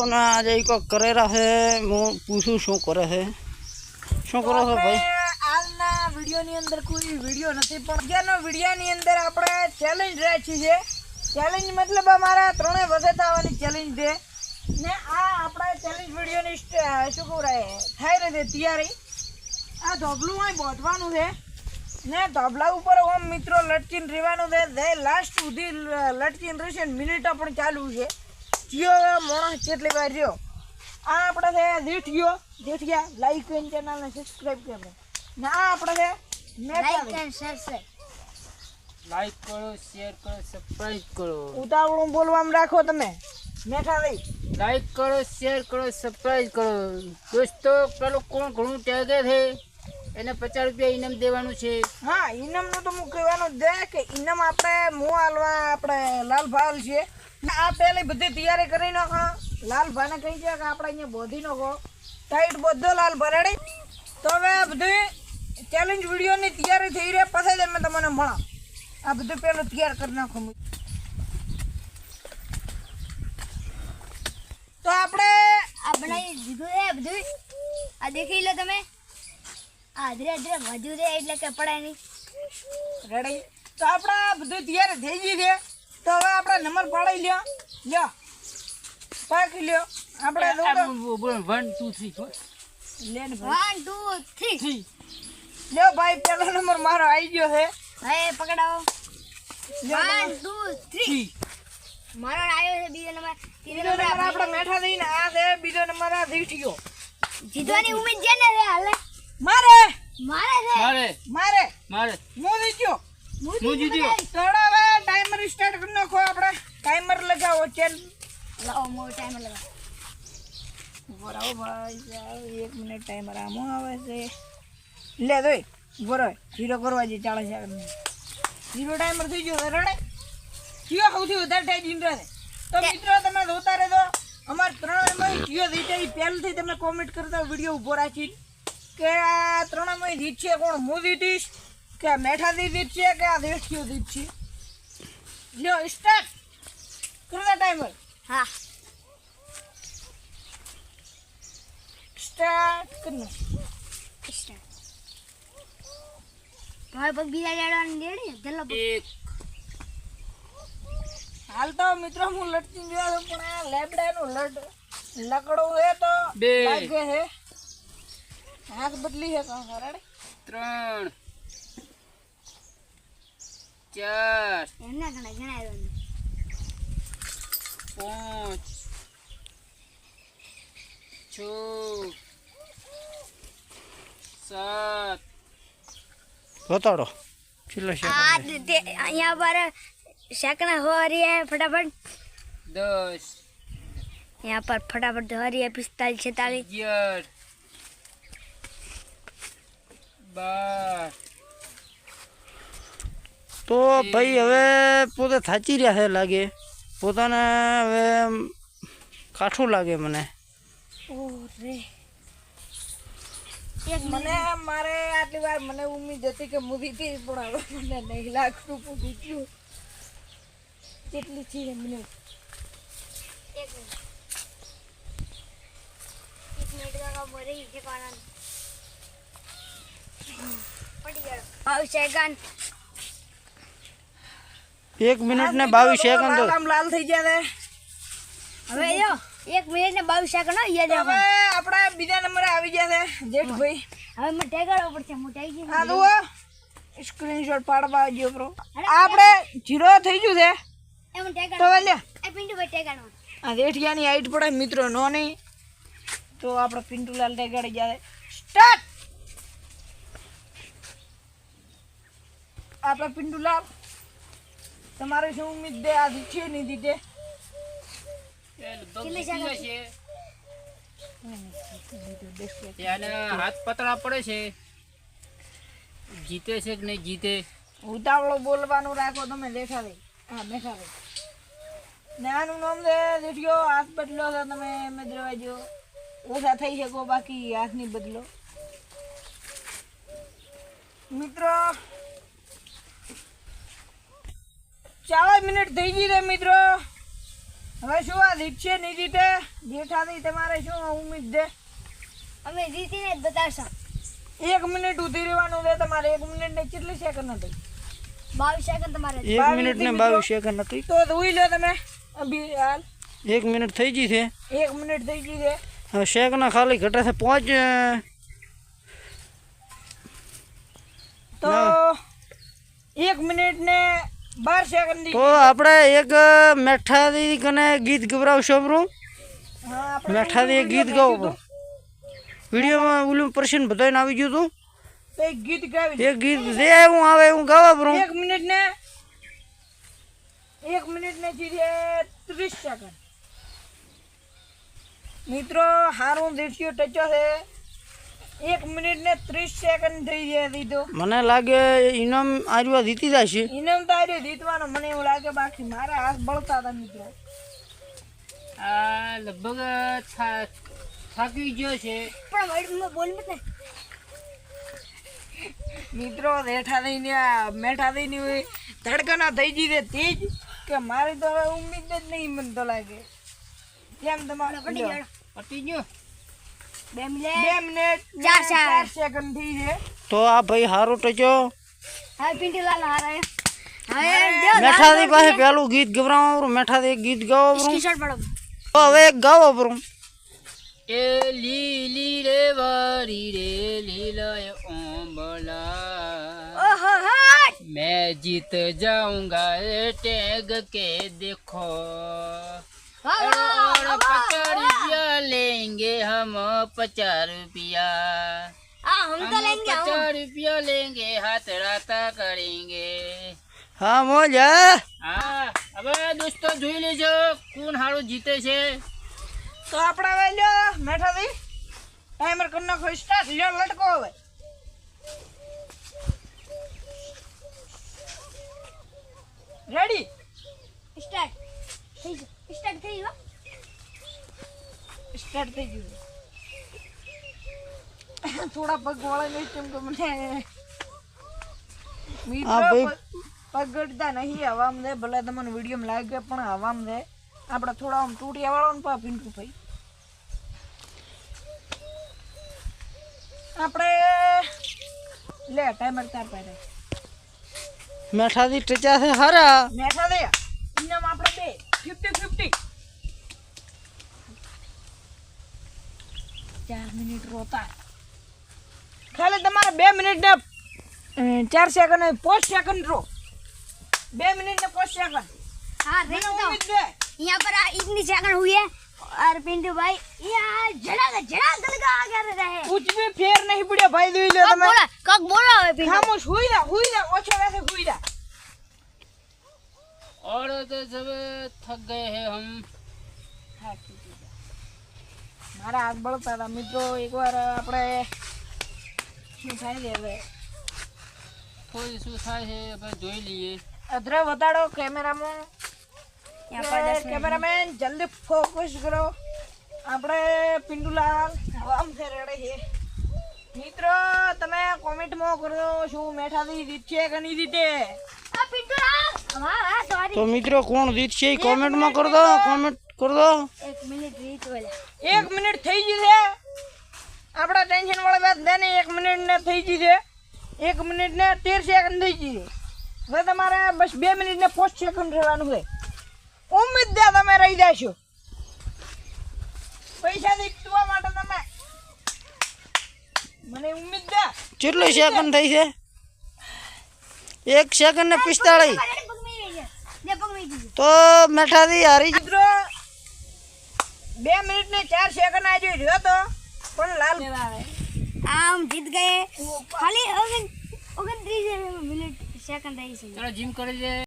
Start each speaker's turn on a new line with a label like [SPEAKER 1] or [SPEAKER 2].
[SPEAKER 1] ના આજે કોક કરેરા છે, હું પૂછું શું કરે છે. શું કરો છો ભાઈ?
[SPEAKER 2] આજના વિડીયોની અંદર કોઈ વીડિયો નથી, પણ અત્યારનો વિડીયોની અંદર આપણે ચેલેન્જ રાખી છે. ચેલેન્જ મતલબ અમારા ત્રણેય વખત આવવાની ચેલેન્જ છે. ને આ આપણા ચેલેન્જ વિડીયોની શું શું કહેવાય થઈ રહી છે તૈયારી. આ ધોબલું અહીં બોધવાનું છે. ને ધોબલા ઉપર ઓમ મિત્રો લટકીને રહેવાનું છે. જે લાસ્ટ સુધી લટકીને રહેશે મિનિટો પણ ચાલુ છે. માણસ કેટલી વાર રહ્યો? આ આપણે છે દીઠિયો દીઠિયા લાઈક કરીને ચેનલને સબસ્ક્રાઇબ કરો ને આ આપણે છે
[SPEAKER 1] લાઈક કરો શેર કરો સબસ્ક્રાઇબ કરો.
[SPEAKER 2] ઉતાવળું બોલવામાં રાખો તમે. મેઠા લઈ.
[SPEAKER 1] લાઈક કરો શેર કરો સબસ્ક્રાઇબ કરો. દોસ્તો પેલું કોણ ઘણું ટેગે છે? એને પચાસ રૂપિયા ઇનામ દેવાનું છે.
[SPEAKER 2] હા ઇનામનું તો હું કહેવાનું દે કે ઇનામ આપણે મોં હાલવા આપણે લાલભાલ છે. ને આ પહેલી બધી તૈયારી કરી નાખો. લાલભાને કહી છે કે આપણે અહીંયા બોધી નાખો. ટાઈટ બધો લાલ ભરાડી તો હવે આ બધી ચેલેન્જ વિડીયોની તૈયારી થઈ રહી પછી જ અમે તમને મળો. આ બધું પેલું તૈયાર કરી નાખું તો આપણે
[SPEAKER 3] આ બનાવી દીધું છે બધું. આ દેખી લો તમે. આ ધીરે ધીરે વધુ છે એટલે કે પડાય નહીં.
[SPEAKER 2] રેડી તો આપણે આ બધું તૈયાર થઈ ગયું છે. તો હવે આપણે નંબર પાડી લ્યો. લ્યો. પાકી લ્યો. આપણે
[SPEAKER 1] વન ટુ થ્રી
[SPEAKER 2] ભાઈ.
[SPEAKER 3] વન ટુ થ્રી
[SPEAKER 2] લ્યો ભાઈ પેલો નંબર મારો આવી ગયો છે.
[SPEAKER 3] હવે પકડાવો. વન ટુ થ્રી મારો આવ્યો છે બીજો નંબર. ત્રીજો
[SPEAKER 2] બીજો
[SPEAKER 3] નંબર
[SPEAKER 2] આપણે મેઠા દઈને આ છે બીજો નંબર આ દીઠિયો
[SPEAKER 3] જીતવાની ઉમેદ છે ને રે હાલે.
[SPEAKER 2] મારે.
[SPEAKER 3] મારે છે.
[SPEAKER 1] મારે.
[SPEAKER 2] મારે.
[SPEAKER 1] મારે.
[SPEAKER 2] હું જીત્યો?
[SPEAKER 1] હું જીત્યો
[SPEAKER 2] તો હવે ટાઈમર સ્ટાર્ટ કરી નાખો આપણે. ટાઈમર લગાવો ચેલ.
[SPEAKER 3] લાવો મો ટાઈમ લગાવો.
[SPEAKER 2] બરાબર ભાઈ ચાલો એક મિનિટ ટાઈમર આમો આવે છે. લે દોય બરાબર જીરો કરવા જે ચાલે છે જીરો ટાઈમર થઈ ગયો રડે? કયો સૌથી વધારે થાય જીન રહે તો મિત્રો તમે જોતા રહેજો. અમાર ત્રણેયમાં કયો જીતે પહેલથી તમે કોમેન્ટ કરતા વીડિયો ઊભો રાખી. કે આ ત્રણેયમાં જીતશે કોણ? હું જીતીશ કે આ મેઠાથી છે કે આ દેશીઓ જીતશે લ્યો સ્ટાર્ટ કરતા ટાઈમર
[SPEAKER 3] હા.
[SPEAKER 2] સ્ટાર્ટ કરો
[SPEAKER 3] સ્ટાર્ટ ભાઈ પગ બીજા જાડવાની દેડી જલ્લો
[SPEAKER 1] એક.
[SPEAKER 2] હાલ તો મિત્રો હું લટકી ગયો છું પણ આ લેબડાનું લડ લકડો હે તો
[SPEAKER 1] બે.
[SPEAKER 2] લાગે હે હાથ બદલી હે ખરાડે
[SPEAKER 1] ત્રણ. ચાર
[SPEAKER 3] એમના ઘણા જણાવ્યો ને.
[SPEAKER 1] પાંચ છ સાત બતાડો છેલ્લો
[SPEAKER 3] આ તે અહીંયા પર શાકના હો રહી है फटाफट
[SPEAKER 1] દસ
[SPEAKER 3] यहाँ पर फटाफट हो रही है पिस्तालीस छतालीस
[SPEAKER 1] અગિયાર બાર
[SPEAKER 4] તો ભાઈ હવે પોતે થાચી રહ્યા છે લાગે. પોતાને હવે કાઠું લાગે મને.
[SPEAKER 2] મને મારે આટલી વાર મને ઉમ્મીદ હતી કે હું દીધી પણ હવે મને નહીં લાગતું હું દીધું કેટલી છે
[SPEAKER 3] મને એક મિનિટ. છે પડી ગયો. આવશે ગાન.
[SPEAKER 4] એક મિનિટ ને બાવીસ સેકન્ડ
[SPEAKER 2] લાલ આમ લાલ થઈ ગયા
[SPEAKER 3] હવે જો એક મિનિટ ને બાવીસ સેકન્ડ હો
[SPEAKER 2] હવે
[SPEAKER 3] રાખો
[SPEAKER 2] બીજા નંબરે આવી ગયા છે જેઠભાઈ.
[SPEAKER 3] હવે મને ટેગાડવો પડશે હું ટેગી ગઈ
[SPEAKER 2] જુઓ સ્ક્રીનશોટ પાડવા આવજો બ્રો આપણે જીરો થઈ ગયું છે. તો લે.
[SPEAKER 3] એ પિંટુ ભાઈ ટેગાડવો
[SPEAKER 2] આ રેઠિયાની હાઈટ પડે મિત્રો નો નહીં. તો આપણે પિન્ટુલાલ ટેગાડી જાય સ્ટાર્ટ આપણે પિન્ટુલાલ તમારે શું ઉમ્મીદ દે આ જીત્યો નહીં જીતે
[SPEAKER 1] હાથ પતળા પડે છે. જીતે છે કે નહીં જીતે?
[SPEAKER 2] ઉતાવળો બોલવાનું રાખો તમે દેખા દે હા બેઠા દે ને આનું નામ છે જેઠિયો હાથ બદલો છે તમે એમ જ રહેવા ઓછા થઈ શકો બાકી હાથ નહીં બદલો. મિત્રો ચાર મિનિટ થઈ ગઈ છે મિત્રો. હવે શું આ જીતશે નહીં જીતે જેઠાથી તમારે શું ઉમ્મીદ છે?
[SPEAKER 3] અમે જીતીને જ બતાવશું.
[SPEAKER 2] એક મિનિટ ઉધી રહેવાનું છે. તમારે એક મિનિટ ને કેટલી સેકન્ડ હતી?
[SPEAKER 3] બાવીસ સેકન્ડ તમારે
[SPEAKER 4] એક મિનિટ ને બાવીસ સેકન્ડ હતી.
[SPEAKER 2] તો જોઈ લો તમે. અભી હાલ.
[SPEAKER 4] એક મિનિટ થઈ ગઈ છે.
[SPEAKER 2] એક મિનિટ થઈ ગઈ છે.
[SPEAKER 4] હવે સેકન્ડ ખાલી ઘટે છે. પાંચ
[SPEAKER 2] તો એક મિનિટ ને બાર સેકન્ડ
[SPEAKER 4] તો આપણે એક મેઠાદી કને ગીત ગવરાવશો આપણું મેઠાદી ગીત ગાવો વિડીયોમાં ઓલું પ્રશ્ન બધાને આવી ગયું હતું
[SPEAKER 2] એક ગીત ગાવી
[SPEAKER 4] એક ગીત જે હું આવે હું ગાવા બરું
[SPEAKER 2] એક મિનિટ ને એક મિનિટ ને જીરે ત્રીસ સેકન્ડ. મિત્રો હારું દેશીઓ ટચો છે. એક મિનિટ ને ત્રીસ સેકન્ડ થઈ ગયા દીધો.
[SPEAKER 4] મને લાગે ઇનામ આર્યો જીતી જશે.
[SPEAKER 2] ઇનામ તો આર્યો જીતવાનો મને એવું લાગે બાકી મારા હાથ બળતા હતા મિત્રો.
[SPEAKER 1] આ લગભગ થાકી ગયો છે.
[SPEAKER 3] પણ વર્ડમાં બોલ ને.
[SPEAKER 2] મિત્રો રેઠા થઈને મેઠા થઈને હોય ધડકના થઈ ગઈ છે તેજ કે મારી તો હવે ઉમ્મીદ જ નહીં મને તો લાગે. કેમ તમારે
[SPEAKER 3] પટી ગયો.
[SPEAKER 1] પતી ગયો?
[SPEAKER 3] બે
[SPEAKER 2] બે
[SPEAKER 3] મિનિટ
[SPEAKER 2] મિનિટ ને
[SPEAKER 3] ચાર સેકન્ડ.
[SPEAKER 2] ચાર સેકન્ડ થઈ છે
[SPEAKER 4] તો આ ભાઈ હારો ટચો
[SPEAKER 3] હવે પિન્ટુ લાલ હારા હવે દેવ
[SPEAKER 4] મેઠાથી પાસે પેલું ગીત ગવરાવવા પડું મેઠાથી એક ગીત ગાવા પડું
[SPEAKER 3] ટી-શર્ટ પડો
[SPEAKER 4] તો હવે એક ગાવા પડું
[SPEAKER 1] એ લીલી રે વારી રે લીલા ઓંબલા
[SPEAKER 3] ઓહો હટ
[SPEAKER 1] मैं जीत जाऊंगा टैग के देखो
[SPEAKER 3] વાહ
[SPEAKER 1] और
[SPEAKER 3] વાહ
[SPEAKER 1] पचास रुपया लेंगे हम पचास रुपया
[SPEAKER 3] આ હમ તો
[SPEAKER 1] हम
[SPEAKER 3] લેંગે હમ.
[SPEAKER 1] पचास रुपया लेंगे हाथ राता करेंगे
[SPEAKER 4] હા મોજ હા
[SPEAKER 1] હા હવે દોસ્તો જોઈ લેજો કોણ હારું જીતે છે
[SPEAKER 2] તો આપણે હવે લ્યો મેઠા થઈ ટાઈમર કરી નાખો સ્ટાર્ટ લ્યો લટકો હવે રેડી
[SPEAKER 3] સ્ટાર્ટ થઈ ગયું સ્ટાર્ટ થઈ ગયું
[SPEAKER 2] સ્ટાર્ટ થઈ ગયું. થોડા પગ વળે નહીં કેમ કે મને મિત્રો પગડતા નહીં હવામ દે ભલે તમને વીડિયો લાગે પણ હવામ દે આપણે થોડા આમ તૂટ્યા વાળો ને પા પિંટુ ભાઈ. આપણે લે ટાઈમર તાર પહેરે
[SPEAKER 4] મેઠાથી ટચા છે હારા.
[SPEAKER 2] મેઠા દે. ઇનામ આપણે બે ફિફ્ટી ફિફ્ટી ચાર મિનિટ રોતા ખાલી તમારે બે મિનિટ ને અ, ચાર સેકન્ડ પાંચ સેકન્ડ રો બે મિનિટ ને પાંચ સેકન્ડ
[SPEAKER 3] हाँ
[SPEAKER 2] મને
[SPEAKER 3] देख तो
[SPEAKER 2] ઉમ્મીદ છે
[SPEAKER 3] यहाँ पर आ- इतनी सेकंड हुई है और पिंटू भाई यहाँ झड़क झड़क लगा कर रहे
[SPEAKER 2] कुछ भी फेर नहीं पड़े भाई दे लो
[SPEAKER 3] कब
[SPEAKER 2] તમે
[SPEAKER 3] बोला कब बोला है पिंटू
[SPEAKER 2] ખામોશ હુઈ જા હુઈ જા ઓછો વેસે હુઈ જા
[SPEAKER 1] और तो सब थक गए हैं हम
[SPEAKER 2] મારા હાથ બળતા હતા મિત્રો એકવાર આપણે શું થાય છે હવે
[SPEAKER 1] થોડી શું થાય છે હવે જોઈ લઈએ
[SPEAKER 2] અધરે બતાડો કેમેરામાં
[SPEAKER 3] यहाँ पर दस मिनट
[SPEAKER 2] કેમેરામેન જલ્દી ફોકસ કરો આપણે પિંડુલાલ હવામ છે રેડે છે મિત્રો તમે કોમેન્ટમાં કરો શું મેઠાથી જીતશે કે નહીં જીતે
[SPEAKER 3] आ पिंटू हाँ हाँ हाँ सॉरी
[SPEAKER 4] તો મિત્રો કોણ રીત જીતશે કોમેન્ટમાં કરી દો કોમેન્ટ કરી દો.
[SPEAKER 3] એક મિનિટ રીત ઓલા
[SPEAKER 2] એક મિનિટ થઈ ગઈ છે. આપણા ટેન્શન વાળા વાત દે ને એક મિનિટ ને થઈ ગઈ છે. એક મિનિટ ને તેર સેકન્ડ થઈ ગઈ હવે તમારે બસ બે મિનિટ ને પાંચ સેકન્ડ રહેવાનું હોય ઉમેદ દે તમે રહી જશો. પૈસા જીતવા માટે તમે. મને ઉમેદ દે
[SPEAKER 4] કેટલો સેકન્ડ થઈ છે? એક સેકન્ડ ને પિસ્તાળીસ. તો મેઠાથી હારી
[SPEAKER 2] જુદ્રો બે મિનિટ ને ચાર સેકન્ડ આજે રહ્યો તો? પણ લાલ
[SPEAKER 3] આમ જીત ગયે. ખાલી ઓગણત્રીસ મિનિટ સેકન્ડ રહી છે.
[SPEAKER 1] ચલો જીમ કરી છે